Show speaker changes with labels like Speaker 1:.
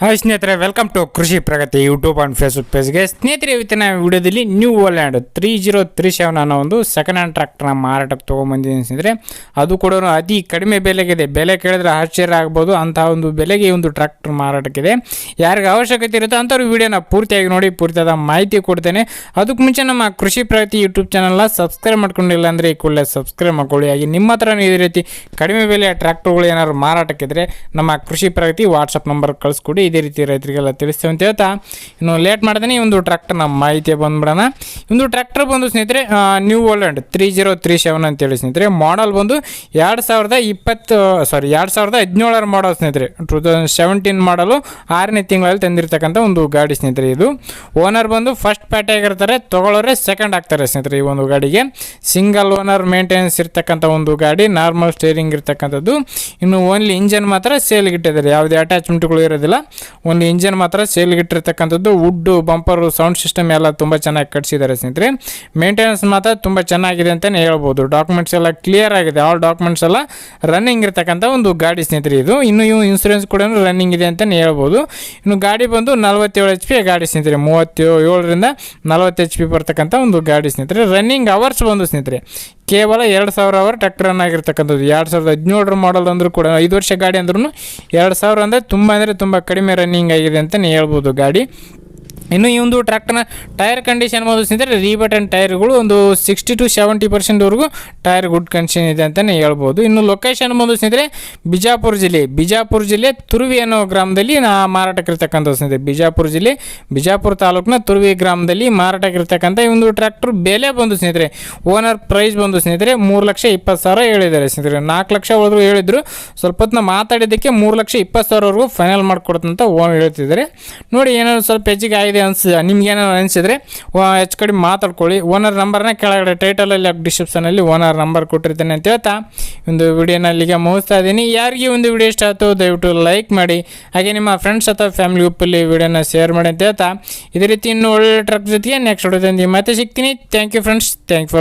Speaker 1: Hi ಸ್ನೇಹಿತರೆ welcome to Krishi Pragati YouTube and Facebook ಪೇಜ್ಗೆ ಸ್ನೇಹಿತರೆ, ಇವತ್ತಿನ ವಿಡಿಯೋದಲ್ಲಿ New Holland three zero three seven ಅನ್ನೋ ಒಂದು ಸೆಕೆಂಡ್ ಹ್ಯಾಂಡ್ ಟ್ರ್ಯಾಕ್ಟರ್ನ ಮಾರಾಟಕ್ಕೆ ತೊಗೊಂಬಂದಿದ್ದೀನಿ ಸ್ನೇಹಿತರೆ. ಅದು ಕೂಡ ಅತಿ ಕಡಿಮೆ ಬೆಲೆಗಿದೆ. ಬೆಲೆ ಕೇಳಿದ್ರೆ ಆಶ್ಚರ್ಯ ಆಗ್ಬೋದು. ಅಂತಹ ಒಂದು ಬೆಲೆಗೆ ಈ ಒಂದು ಟ್ರ್ಯಾಕ್ಟರ್ ಮಾರಾಟಕ್ಕಿದೆ. ಯಾರಿಗೆ ಅವಶ್ಯಕತೆ ಇರುತ್ತೋ ಅಂಥವ್ರು ವಿಡಿಯೋನ ಪೂರ್ತಿಯಾಗಿ ನೋಡಿ, ಪೂರ್ತಿಯಾದ ಮಾಹಿತಿ ಕೊಡ್ತೇನೆ. ಅದಕ್ಕೆ ಮುಂಚೆ ನಮ್ಮ ಕೃಷಿ ಪ್ರಗತಿ ಯೂಟ್ಯೂಬ್ ಚಾನಲ್ನ ಸಬ್ಸ್ಕ್ರೈಬ್ ಮಾಡ್ಕೊಂಡಿಲ್ಲ ಅಂದರೆ ಈ ಕೂಡಲೇ ಸಬ್ಸ್ಕ್ರೈಬ್ ಮಾಡ್ಕೊಳ್ಳಿ. ಹಾಗೆ ನಿಮ್ಮ ಹತ್ರ ಇದೇ ರೀತಿ ಕಡಿಮೆ ಬೆಲೆಯ ಟ್ರ್ಯಾಕ್ಟರ್ಗಳು ಏನಾದ್ರು ಮಾರಾಟಕ್ಕಿದ್ರೆ ನಮ್ಮ ಕೃಷಿ ಪ್ರಗತಿ ವಾಟ್ಸಪ್ ನಂಬರ್ ಕಳಿಸ್ಕೊಡಿ. ಇದೇ ರೀತಿ ರೈತರಿಗೆಲ್ಲ ತಿಳಿಸ್ತೇವೆ ಅಂತ ಹೇಳ್ತಾ, ಇನ್ನು ಲೇಟ್ ಮಾಡ್ದೇನೆ ಈ ಒಂದು ನಮ್ಮ ಮಾಹಿತಿ ಬಂದ್ಬಿಡೋಣ. ಒಂದು ಟ್ರ್ಯಾಕ್ಟರ್ ಬಂದು ಸ್ನೇಹಿತರೆ New Holland three zero three seven ಅಂತೇಳಿ ಸ್ನೇಹಿತರೆ ಮಾಡಲ್ ಬಂದು ಎರಡು ಸಾವಿರದ ಇಪ್ಪತ್ತು ಸಾರಿ ಎರಡು ಸಾವಿರದ ಹದಿನೇಳರ ಮಾಡಲ್ ಸ್ನೇಹಿತರೆ. ಟೂ ತೌಸಂಡ್ ಸೆವೆಂಟೀನ್ ಮಾಡಲು ಆರನೇ ತಿಂಗಳಲ್ಲಿ ತಂದಿರತಕ್ಕಂಥ ಒಂದು ಗಾಡಿ ಸ್ನೇಹಿತರೆ ಇದು. ಓನರ್ ಬಂದು ಫಸ್ಟ್ ಪ್ಯಾಟೆ ಆಗಿರ್ತಾರೆ ತೊಗೊಳೋರೆ ಸೆಕೆಂಡ್ ಆಗ್ತಾರೆ ಸ್ನೇಹಿತರೆ ಈ ಒಂದು ಗಾಡಿಗೆ. ಸಿಂಗಲ್ ಓನರ್ ಮೇಂಟೆನೆನ್ಸ್ ಇರ್ತಕ್ಕಂಥ ಒಂದು ಗಾಡಿ ನಾರ್ಮಲ್ ಸ್ಟೇರಿಂಗ್ ಇರ್ತಕ್ಕಂಥದ್ದು. ಇನ್ನು ಓನ್ಲಿ ಇಂಜನ್ ಮಾತ್ರ ಸೇಲ್ಗಿಟ್ಟಿದ್ದಾರೆ ಯಾವುದೇ ಅಟ್ಯಾಚ್ಮೆಂಟ್ಗಳು ಇರೋದಿಲ್ಲ. ಓನ್ಲಿ ಇಂಜಿನ್ ಮಾತ್ರ ಸೇಲ್ಗಿಟ್ಟಿರ್ತಕ್ಕಂಥದ್ದು ವುಡ್ಡು ಬಂಪರು ಸೌಂಡ್ ಸಿಸ್ಟಮ್ ಎಲ್ಲ ತುಂಬ ಚೆನ್ನಾಗಿ ಕಟ್ಸಿದ್ದಾರೆ ಸ್ನೇಹಿತರೆ. ಮೇಂಟೆನೆನ್ಸ್ ಮಾತ್ರ ತುಂಬ ಚೆನ್ನಾಗಿದೆ ಅಂತಲೇ ಹೇಳ್ಬೋದು. ಡಾಕ್ಯುಮೆಂಟ್ಸ್ ಎಲ್ಲ ಕ್ಲಿಯರ್ ಆಗಿದೆ. ಆಲ್ ಡಾಕ್ಯುಮೆಂಟ್ಸ್ ಎಲ್ಲ ರನ್ನಿಂಗ್ ಇರ್ತಕ್ಕಂಥ ಒಂದು ಗಾಡಿ ಸ್ನೇಹಿತರೆ ಇದು. ಇನ್ನು ಇವು ಇನ್ಸೂರೆನ್ಸ್ ಕೂಡ ರನ್ನಿಂಗ್ ಇದೆ ಅಂತಲೇ ಹೇಳ್ಬೋದು. ಇನ್ನು ಗಾಡಿ ಬಂದು ನಲವತ್ತೇಳು ಎಚ್ ಪಿ ಗಾಡಿ ಸ್ನೇಹಿತರೆ. ಮೂವತ್ತೇಳು, ಏಳರಿಂದ ನಲವತ್ತು ಎಚ್ ಪಿ ಬರ್ತಕ್ಕಂಥ ಒಂದು ಗಾಡಿ ಸ್ನೇಹಿತರೆ. ರನ್ನಿಂಗ್ ಅವರ್ಸ್ ಬಂದು ಸ್ನೇಹಿತರೆ. ಕೇವಲ ಎರಡು ಸಾವಿರ ಅವರ್ ಟ್ರ್ಯಾಕ್ಟರ್ ಆಗಿರ್ತಕ್ಕಂಥದ್ದು. ಎರಡು ಸಾವಿರದ ಹದಿನೇಳರ ಮಾಡಲ್ ಅಂದರೂ ಕೂಡ, ಐದು ವರ್ಷ ಗಾಡಿ ಅಂದ್ರೂ ಎರಡು ಸಾವಿರ ಅಂದರೆ ತುಂಬ ಅಂದರೆ ತುಂಬ ಕಡಿಮೆ ರನ್ನಿಂಗ್ ಆಗಿದೆ ಅಂತಲೇ ಹೇಳ್ಬೋದು ಗಾಡಿ. ಇನ್ನು ಈ ಒಂದು ಟ್ರ್ಯಾಕ್ಟರ್ನ ಟೈರ್ ಕಂಡೀಷನ್ ಬಂದು ಸ್ನೇಹಿತರೆ ರೀಬಟನ್ ಟೈರ್ಗಳು ಒಂದು ಸಿಕ್ಸ್ಟಿ ಟು ಸೆವೆಂಟಿ ಪರ್ಸೆಂಟ್ವರೆಗೂ ಟೈರ್ ಗುಡ್ ಕಂಡೀಷನ್ ಇದೆ ಅಂತಲೇ ಹೇಳ್ಬೋದು. ಇನ್ನು ಲೊಕೇಶನ್ ಬಂದು ಸ್ನೇಹಿತರೆ ಬಿಜಾಪುರ ಜಿಲ್ಲೆ. ಬಿಜಾಪುರ ಜಿಲ್ಲೆ ತುರುವಿ ಅನ್ನೋ ಗ್ರಾಮದಲ್ಲಿ ನಾ ಮಾರಾಟಕ್ಕಿರ್ತಕ್ಕಂಥ ಸ್ನೇಹಿತರೆ ಬಿಜಾಪುರ ಜಿಲ್ಲೆ, ಬಿಜಾಪುರ ತಾಲೂಕಿನ ತುರುವಿ ಗ್ರಾಮದಲ್ಲಿ ಮಾರಾಟಕ್ಕಿರ್ತಕ್ಕಂಥ ಈ ಒಂದು ಟ್ರ್ಯಾಕ್ಟರ್ ಬೆಲೆ ಬಂದು ಸ್ನೇಹಿತರೆ, ಓನರ್ ಪ್ರೈಸ್ ಬಂದು ಸ್ನೇಹಿತರೆ ಮೂರು ಲಕ್ಷ ಇಪ್ಪತ್ತು ಸಾವಿರ ಹೇಳಿದ್ದಾರೆ ಸ್ನೇಹಿತರೆ. ನಾಲ್ಕು ಲಕ್ಷ ಹೋದ್ರು ಹೇಳಿದ್ರು. ಸ್ವಲ್ಪ ಹೊತ್ತು ಮಾತಾಡಿದ್ದಕ್ಕೆ ಮೂರು ಲಕ್ಷ ಇಪ್ಪತ್ತು ಸಾವಿರವರೆಗೂ ಫೈನಲ್ ಮಾಡಿಕೊಡ್ತಂತ ಓನರ್ ಹೇಳ್ತಿದ್ದಾರೆ. ನೋಡಿ ಏನಾದ್ರು ಸ್ವಲ್ಪ ಹೆಚ್ಚಿಗೆ ಆಗಿದೆ ಅನ್ಸ ನಿಮ್ಗೆ ನಿಮ್ಗೇನೋ ಅನಿಸಿದ್ರೆ ಹೆಚ್ಚು ಕಡಿಮೆ ಮಾತಾಡ್ಕೊಳ್ಳಿ. ಓನರ್ ನಂಬರ್ನ ಕೆಳಗಡೆ ಟೈಟಲಲ್ಲಿ ಡಿಸ್ಕ್ರಿಪ್ಷನಲ್ಲಿ ಓನರ್ ನಂಬರ್ ಕೊಟ್ಟಿರ್ತೇನೆ ಅಂತ ಹೇಳ್ತಾ, ಒಂದು ವಿಡಿಯೋನ ಅಲ್ಲಿಗೆ ಮುಗಿಸ್ತಾ ಇದ್ದೀನಿ. ಯಾರಿಗೆ ಒಂದು ವಿಡಿಯೋ ಇಷ್ಟ ಆಯಿತು, ದಯವಿಟ್ಟು ಲೈಕ್ ಮಾಡಿ. ಹಾಗೆ ನಿಮ್ಮ ಫ್ರೆಂಡ್ಸ್ ಅಥವಾ ಫ್ಯಾಮಿಲಿ ಗ್ರೂಪಲ್ಲಿ ವಿಡಿಯೋನ ಶೇರ್ ಮಾಡಿ ಅಂತ ಹೇಳ್ತಾ, ಇದೇ ರೀತಿ ಇನ್ನೂ ಒಳ್ಳೆ ಟ್ರಕ್ ಜೊತೆಗೆ ನೆಕ್ಸ್ಟ್ ವಿಡಿಯೋದಲ್ಲಿ ಮತ್ತೆ ಸಿಗ್ತೀನಿ. Thank you friends thank for